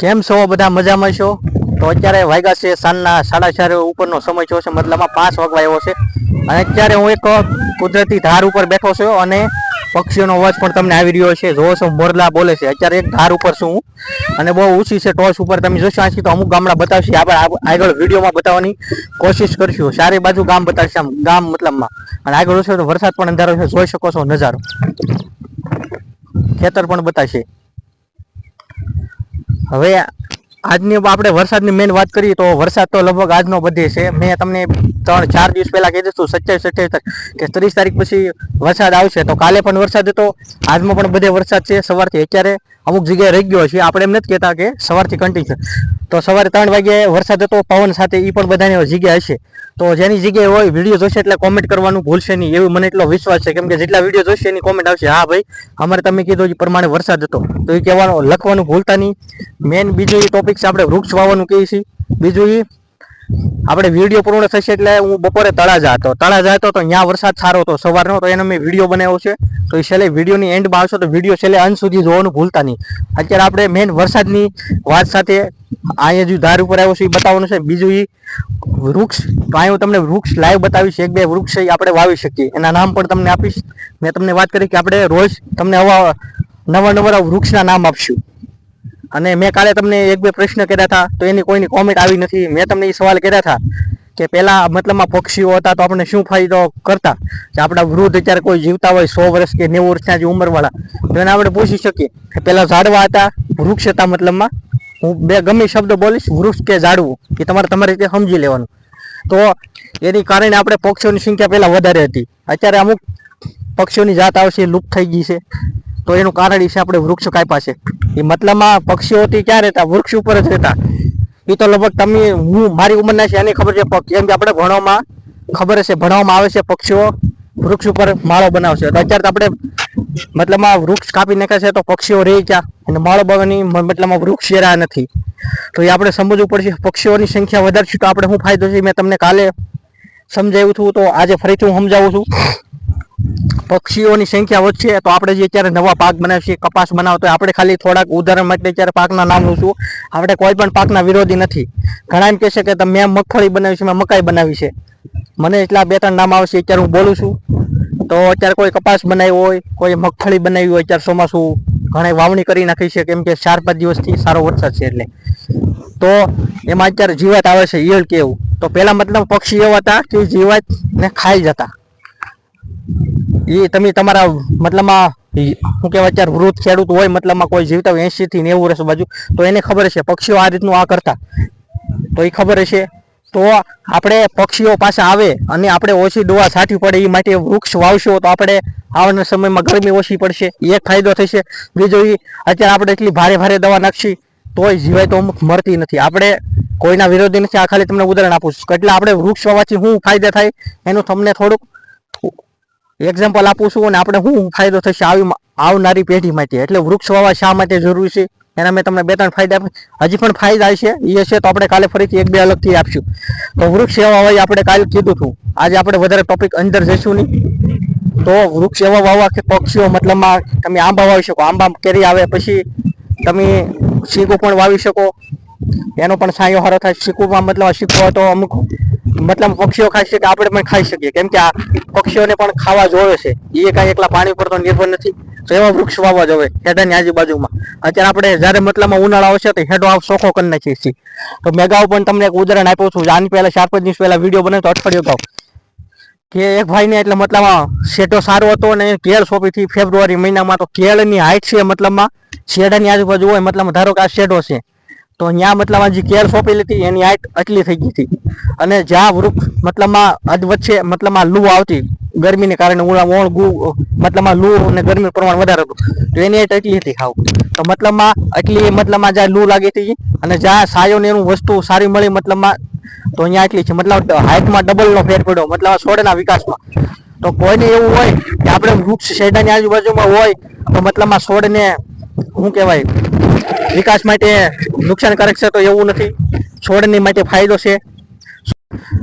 કેમ છો? બધા મજામાં છો? તો અત્યારે વાગ્યા છે સાંજના સાડા ચાર ઉપરનો સમય થયો છે, મતલબમાં પાંચ વાગવા આવ્યો છે. અને અત્યારે હું એક કુદરતી ધાર ઉપર બેઠો છું અને પક્ષીઓનો અવાજ પણ તમને આવી રહ્યો છે. જોવો છો મોરલા બોલે છે. અત્યારે એક ધાર ઉપર છું હું. અને બહુ ઊંચી છે, ટોચ ઉપર તમે જોશો આથી તો અમુક ગામડા બતાવશે. આપણે આગળ વિડીયોમાં બતાવવાની કોશિશ કરશું. સારી બાજુ ગામ બતાવશે ગામ મતલબમાં. અને આગળ જોશો તો વરસાદ પણ અંધારો છે, જોઈ શકો છો નજારો. ખેતર પણ બતાવશે. હવે આજની આપણે વરસાદની મેન વાત કરીએ તો વરસાદ તો લગભગ આજનો બધે છે. મેં તમને ત્રણ, ચાર દિવસ પહેલાં કહી દીધું સત્યાવીસ, અઠ્યાવીસ કે ત્રીસ તારીખ પછી વરસાદ આવશે. તો કાલે પણ વરસાદ હતો. આજમાં પણ બધે વરસાદ છે. સવારથી અત્યારે અમુક જગ્યાએ રહી ગયો છે. આપણે એમ નથી કહેતા કે સવારથી કન્ટિન્યુ તો સવારે ત્રણ વાગ્યે વરસાદ હતો, પવન સાથે એ પણ બધાની જગ્યા હશે. તો જેની જગ્યાએ હોય, વીડિયો જોશે એટલે કોમેન્ટ કરવાનું ભૂલશે નહીં. એવું મને એટલો વિશ્વાસ છે. કેમ કે જેટલા વીડિયો જોશે એની કોમેન્ટ આવશે. હા ભાઈ, અમારે તમે કીધું એ પ્રમાણે વરસાદ હતો. તો એ કહેવાનું, લખવાનું ભૂલતા નહીં. મેન બીજું એ ટોપિક છે આપણે વૃક્ષ વાવવાનું કહીએ છીએ. બીજું એ આપણે વીડિયો પૂર્ણ થશે એટલે હું બપોરે તળાજા હતો. તળાજા હતો તો ત્યાં વરસાદ સારો હતો. સવારનો તો એનો મેં વીડિયો બનાવ્યો છે. તો એ છેલ્લે વિડીયોની એન્ડમાં આવશો તો વીડિયો છેલ્લે અંત સુધી જોવાનું ભૂલતા નહીં. અત્યારે આપણે મેન વરસાદની વાત સાથે અહીંયા જે ધાર ઉપર આવ્યો છે, એ બતાવવાનું છે. બીજું એ વૃક્ષ, તો અહીં હું તમને વૃક્ષ લાઈવ બતાવીશ. એક બે વૃક્ષ એ આપણે વાવી શકીએ. એના નામ પણ તમને આપીશ. મેં તમને વાત કરી કે આપણે રોજ તમને આવા નવા નવા વૃક્ષના નામ આપશું. અને મેં કાલે તમને એક બે પ્રશ્ન કર્યા હતા, તો એની કોઈની કોમેન્ટ આવી નથી. મેં તમને એ સવાલ કર્યા હતા કે પહેલા મતલબમાં પક્ષીઓ હતા તો આપણે શું ફાયદો કરતા? કે આપણા વૃદ્ધ અત્યારે કોઈ જીવતા હોય, સો વર્ષ કે નેવું વર્ષના જે ઉંમરવાળા, તો એને આપણે પૂછી શકીએ કે પહેલા ઝાડવા હતા, વૃક્ષ હતા મતલબમાં? હું બે ગમે શબ્દ બોલીશ, વૃક્ષ કે ઝાડવું? એ તમારે તમારી રીતે સમજી લેવાનું. તો એની કારણે આપણે પક્ષીઓની સંખ્યા પહેલાં વધારે હતી. અત્યારે અમુક પક્ષીઓની જાત આવશે, લુપ્ત થઈ ગઈ છે. તો એનું કારણ છે આપણે વૃક્ષ કાપ્યા છે. એ મતલબમાં પક્ષીઓથી ક્યાં રહેતા? વૃક્ષ ઉપર જ રહેતા. એ તો લગભગ તમે, હું, મારી ઉંમરના છે, એની ખબર છે કેમ કે આપણે ભણવામાં ખબર હશે, ભણવામાં આવે છે પક્ષીઓ, વૃક્ષ ઉપર માળો બનાવશે. તો અત્યારે આપણે મતલબમાં વૃક્ષ કાપી નાખ્યા છે, તો પક્ષીઓ રહી ગયા. અને માળો બનાવવાની મતલબમાં વૃક્ષ રહ્યા નથી. તો એ આપણે સમજવું પડશે, પક્ષીઓની સંખ્યા વધારશું તો આપણે શું ફાયદો છે? મેં તમને કાલે સમજાવ્યું હતું, તો આજે ફરીથી હું સમજાવું છું. પક્ષીઓની સંખ્યા વધશે, તો આપણે જે અત્યારે નવા પાક બનાવીએ કપાસ બનાવતો આપણે ખાલી થોડાક ઉદાહરણ માટે અત્યારે પાકના નામ લઉં આપણે કોઈ પણ પાકના વિરોધી નથી. ઘણા એમ કહેશે કે તમે મેં મગફળી બનાવી છે મેં મકાઈ બનાવી છે. મને એટલા બે ત્રણ નામ આવશે, અત્યારે હું બોલું છું. તો અત્યારે કોઈ કપાસ બનાવ્યો હોય, કોઈ મગફળી બનાવી હોય, અત્યારે ચોમાસું ઘણા વાવણી કરી નાખી છે, કેમ કે ચાર પાંચ દિવસથી સારો વરસાદ છે એટલે. તો એમાં અત્યારે જીવાત આવે છે, ઈયળ કેવું તો પહેલાં મતલબ પક્ષી એવા હતા કે જીવાતને ખાઈ જતા. એ તમે તમારા મતલબમાં શું કહેવાય અત્યારે વૃદ્ધ ખેડૂત હોય મતલબમાં કોઈ જીવતા હોય એસી થી નેવું વર્ષ બાજુ, તો એને ખબર હશે પક્ષીઓ આ રીતનું આ કરતા. તો એ ખબર હશે. તો આપણે પક્ષીઓ પાસે આવે અને આપણે ઓછી દવા છાંટવી પડે એ માટે વૃક્ષ વાવશો તો આપણે આવવાના સમયમાં ગરમી ઓછી પડશે. એક ફાયદો થશે. બીજો એ અત્યારે આપણે એટલી ભારે ભારે દવા નાખશી તોય જીવાય તો અમુક મળતી નથી. આપણે કોઈના વિરોધી નથી. આ ખાલી તમને ઉદાહરણ આપું છું. એટલે આપણે વૃક્ષ વાવવાથી શું ફાયદા થાય? એનું તમને થોડુંક એક્ઝામ્પલ આપું છું અને આપણે શું ફાયદો થશે આવી આવનારી પેઢી માટે એટલે વૃક્ષ વાવવા શા માટે જરૂરી છે? એના મેં તમને બે ત્રણ ફાયદા. હજી પણ ફાયદા છે, એ છે તો આપણે કાલે ફરીથી એક બે અલગથી આપશું. તો વૃક્ષ એવા હોય આપણે કાલે કીધું હતું. આજે આપણે વધારે ટોપિક અંદર જઈશું નહીં. તો વૃક્ષ એવા વાવવા કે પક્ષીઓ મતલબમાં તમે આંબા વાવી શકો. આંબા કેરી આવે પછી તમે શીકું પણ વાવી શકો. એનો પણ સાયો હારો થાય. શીખવામાં મતલબ શીખવો તો અમુક મતલબ પક્ષીઓ ખાઈ શકે, આપણે પણ ખાઈ શકીએ. કેમ કે આ પક્ષીઓને પણ ખાવા જોવે છે. એ કાંઈ એકલા પાણી પર તો નિર્ભર નથી. તો એવા વૃક્ષ વાવવા જોવે, હેડાની આજુબાજુમાં. અત્યારે આપણે જ્યારે મતલબમાં ઉનાળો આવશે તો હેડો આવ સોખો કરી નાખીએ છીએ. તો મેં અગાઉ પણ તમને એક ઉદાહરણ આપ્યું છું. આની પહેલાં ચાર પાંચ દિવસ પહેલાં વીડિયો બનાવ્યો તો અઠવાડિયું અગાઉ. કે એક ભાઈને એટલે મતલબમાં શેઢો સારો હતો અને કેળ સોંપી હતી ફેબ્રુઆરી મહિનામાં તો કેળની હાઈટ છે મતલબમાં. શેઢાની આજુબાજુ હોય મતલબ ધારો કે આ શેઢો છે. તો ત્યાં મતલબ જે કેર સોંપેલી હતી, એની હાઈટ આટલી થઈ ગઈ હતી. અને જ્યાં વૃક્ષ મતલબમાં અધ વચ્ચે મતલબમાં લૂ આવતી, ગરમીને કારણે ઉણા ઓણ ગુ મતલબમાં લૂ અને ગરમીનું પ્રમાણ વધારે હતું. તો એની હાઈટ આટલી હતી ખાવ તો મતલબમાં એટલી મતલબમાં જ્યાં લૂ લાગી હતી અને જ્યાં સાયો ને એનું વસ્તુ સારી મળી મતલબમાં તો અહીંયા આટલી છે. મતલબ હાઈટમાં ડબલનો ફેર પડ્યો, મતલબ છોડના વિકાસમાં. તો કોઈને એવું હોય કે આપણે વૃક્ષ શેડાની આજુબાજુમાં હોય, તો મતલબમાં છોડને, શું કહેવાય વિકાસ માટે નુકસાનકારક છે તો એવું નથી. છોડની માટે ફાયદો છે.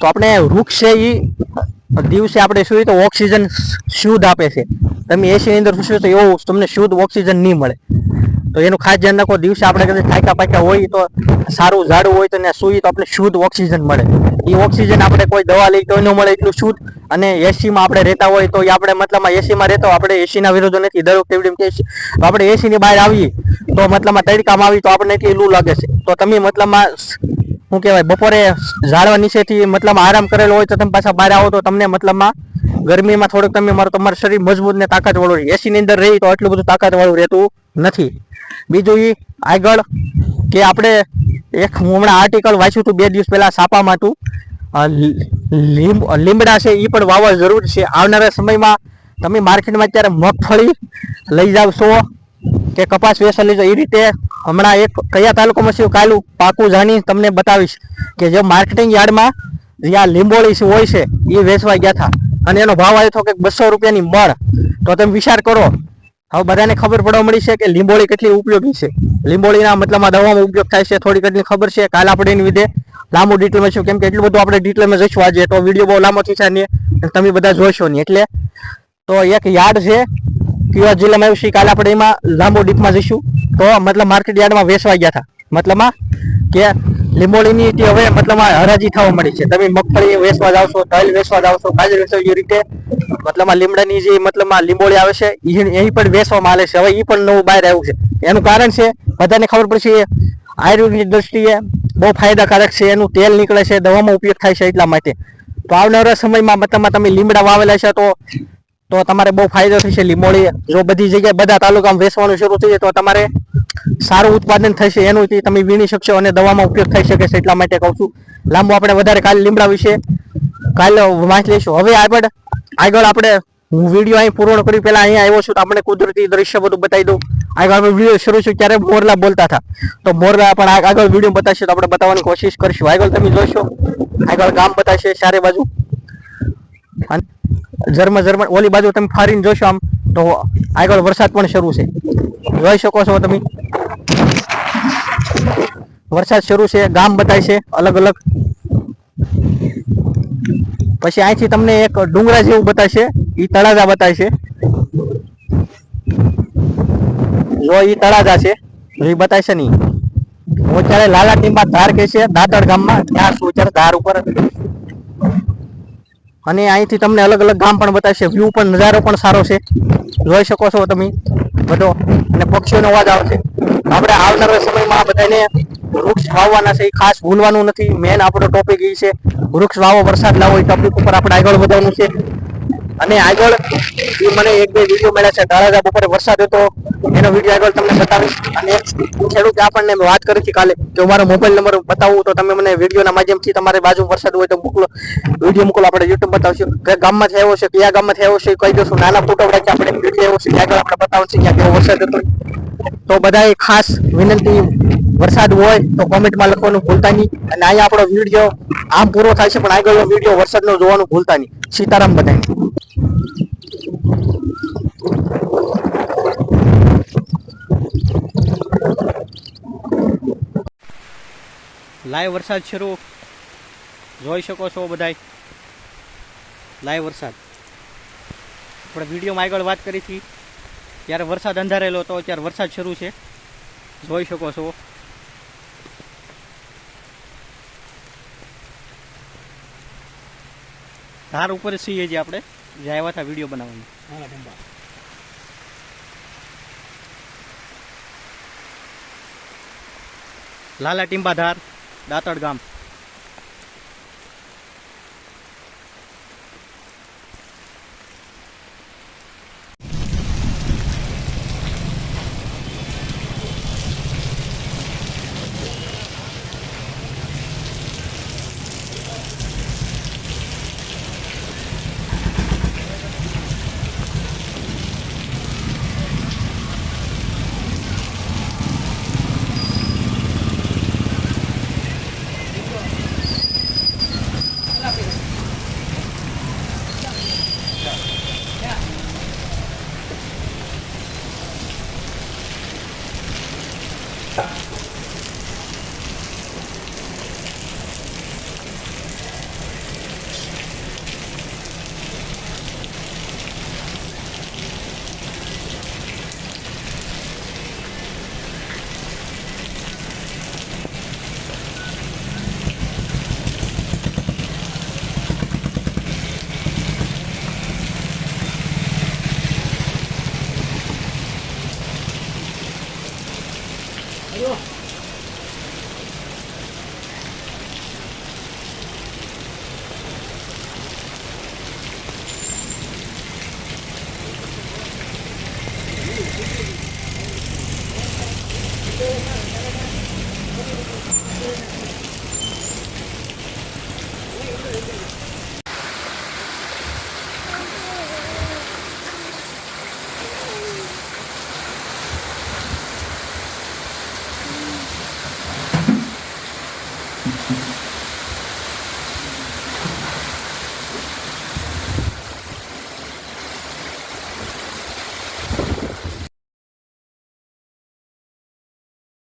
તો આપણે વૃક્ષ છે એ દિવસે આપણે શું તો ઓક્સિજન શુદ્ધ આપે છે. તમે એસીની અંદર શું તો એવું તમને શુદ્ધ ઓક્સિજન નહીં મળે. તો એનું ખાસ ધ્યાન રાખો, દિવસે આપણે કદાચ થાકા પાક્યા હોય તો સારું ઝાડું હોય તો ત્યાં સૂઈ તો આપણે શુદ્ધ ઓક્સિજન મળે. એ ઓક્સિજન આપણે કોઈ દવા લઈ તો ન મળે એટલું શુદ્ધ. અને એસીમાં આપણે રહેતા હોય તો એ આપણે મતલબમાં એસીમાં રહેતો, આપણે એસીના વિરોધો નથી. દર વખતે એમ તો આપણે એસીની બહાર આવીએ. તો મતલબમાં તડકામાં આવી તો આપણને એટલી લૂ લાગે છે. તો તમે મતલબમાં શું કહેવાય, બપોરે ઝાડવા નીચેથી મતલબ આરામ કરેલો હોય તો તમે પાછા બહાર આવો તો તમને મતલબમાં ગરમીમાં થોડુંક તમે મારો, તમારું શરીર મજબૂત ને તાકાત વાળું એસી ની અંદર રહી તો એટલું બધું તાકાત વાળું રહેતું નથી. બીજું એ આગળ કે આપણે એક હું હમણાં આર્ટિકલ વાંચ્યું હતું બે દિવસ પહેલા સાપામાં હતું લીમડા છે એ પણ વાવવા જરૂર છે. આવનારા સમયમાં તમે માર્કેટમાં અત્યારે મગફળી લઈ જાવ છો કે કપાસ વેસા લઈ જાવ એ રીતે હમણાં એક કયા તાલુકામાં છે કાલું પાકું જાણી તમને બતાવીશ કે જે માર્કેટિંગ યાર્ડમાં જે આ લીંબોળી હોય છે એ વેચવા ગયા હતા. અને એનો ભાવ આવ્યો હતો કે બસો રૂપિયાની મળ તો તમે વિચાર કરો હવે બધાને ખબર પડવા મળી છે કે લીંબોળી કેટલી ઉપયોગી છે. લીંબોળીના મતલબમાં દવામાં ઉપયોગ થાય છે થોડી કેટલી ખબર છે, કાલ આપણે એની લીધે લાંબુ ડિટેલમાં છું કેમ કે એટલું બધું આપણે ડિટેલમાં જઈશું આજે, તો વીડિયો બહુ લાંબો થઈ નહીં તમે બધા જોશો નહીં, એટલે. તો એક યાર્ડ છે, કયો જિલ્લામાં આવ્યું છે કાલે આપણે એમાં લાંબો ડીપમાં જઈશું. તો મતલબ માર્કેટ યાર્ડમાં વેચવા ગયા હતા. મતલબમાં કે લીંબોળીની જે હવે મતલબમાં હરાજી થવા મળી છે. તમે મગફળી વેચવા જાવ છો, તલ વેચવા જાવ છો, ગાજર વેચવા એ રીતે મતલબમાં લીમડાની જે મતલબમાં લીંબોળી આવે છે એ પણ વેચવામાં આવે છે. હવે એ પણ નવું બહાર આવ્યું છે. એનું કારણ છે, બધાને ખબર પડશે આયુર્વેદની દ્રષ્ટિએ બહુ ફાયદાકારક છે. એનું તેલ નીકળે છે, દવામાં ઉપયોગ થાય છે એટલા માટે. તો આવનારા સમયમાં મતલબમાં તમે લીમડા વાવેલા છે તો તો તમારે બહુ ફાયદો થશે લીંબોળી. જો બધી જગ્યાએ બધા તાલુકામાં વેચવાનું શરૂ થઈ જાય તો તમારે સારું ઉત્પાદન થશે, એનુંથી તમે વીણી શકશો અને દવામાં ઉપયોગ થઈ શકે છે એટલા માટે કહું છું. લાંબુ આપણે વધારે કાલે લીમડા વિશે કાલે વાંચી લઈશું. હવે આગળ આગળ આપણે હું વીડિયો અહીં પૂર્ણ કરી પહેલાં અહીંયા આવ્યો છું તો આપણે કુદરતી દ્રશ્ય બધું બતાવી દઉં. આગળ આપણે વીડિયો શરૂ છું ત્યારે મોરલા બોલતા હતા. તો મોરલા પણ આગળ વીડિયો બતાવશે તો આપણે બતાવવાની કોશિશ કરશું. આગળ તમે જોશો, આગળ ગામ બતાવશે ચારે બાજુ. અને ઝરમા ઝરમા ઓલી બાજુ તમે ફારીને જોશો આમ, તો આગળ વરસાદ પણ શરૂ છે. જોઈ શકો છો તમે. વરસાદ શરૂ છે, ગામ બતાય છે, અલગ અલગ. પછી અહીંથી તમને એક ડુંગરા જેવું બતાવશે ઈ તળાજા બતાય છે. જો ઈ તળાજા છે એ છે નહીં. હું અત્યારે લાલા ટીમ્બા ધાર કે છે દાતડ ગામમાં, ત્યાં છું ધાર ઉપર અને અહીંથી તમને અલગ અલગ ગામ પણ બતાવશે. વ્યૂ પણ નજારો પણ સારો છે. જોઈ શકો છો તમે બધો. અને પક્ષીઓનો અવાજ આવશે આપણે આવનારા સમયમાં બધાને વૃક્ષ વાવવાના છે. એ ખાસ ભૂલવાનું નથી. મેન આપણો ટોપિક એ છે. વૃક્ષ વાવો વરસાદ લાવો એ ટોપિક ઉપર આપણે આગળ વધવાનું છે. અને આગળ એ મને એક બે વીડિયો મળ્યા છે તળાજા ઉપર વરસાદ હતો, એનો વીડિયો આગળ તમને બતાવીશ. અને ખેડૂત આપણને વાત કરી હતી કાલે કે મારો મોબાઈલ નંબર બતાવું તો તમે મને વિડીયોના માધ્યમથી તમારી બાજુ વરસાદ હોય તો મોકલો. વીડિયો મોકલો, આપણે યુટ્યુબ બતાવશું. કે ગામમાં થયો છે, કયા ગામમાં થયો છે કહી દઈશું નાના ફોટો રાખી આપણે વીડિયો એવો છે, આગળ આપણે બતાવશું ક્યાં કેવો વરસાદ હતો. તો બધાએ ખાસ વિનંતી, વરસાદ હોય તો કોમેન્ટમાં લખવાનું ભૂલતા નહીં. અને અહીંયા આપણો વીડિયો આમ પૂરો થાય છે, પણ આગળનો વીડિયો વરસાદનો જોવાનું ભૂલતા નહીં. સીતારામ બધાને. લાઈવ વરસાદ શરૂ. જોઈ શકો છો બધાય. લાઈવ વરસાદ. આપણે વિડીયોમાં આગળ વાત કરી હતી ત્યારે વરસાદ અંધારેલો હતો અત્યારે વરસાદ શરૂ છે. જોઈ શકો છો. ધાર ઉપર છીએ જે આપણે. જે આવ્યા હતા વીડિયો બનાવવાની. લાલા ટીંબાધાર દાતડ ગામ.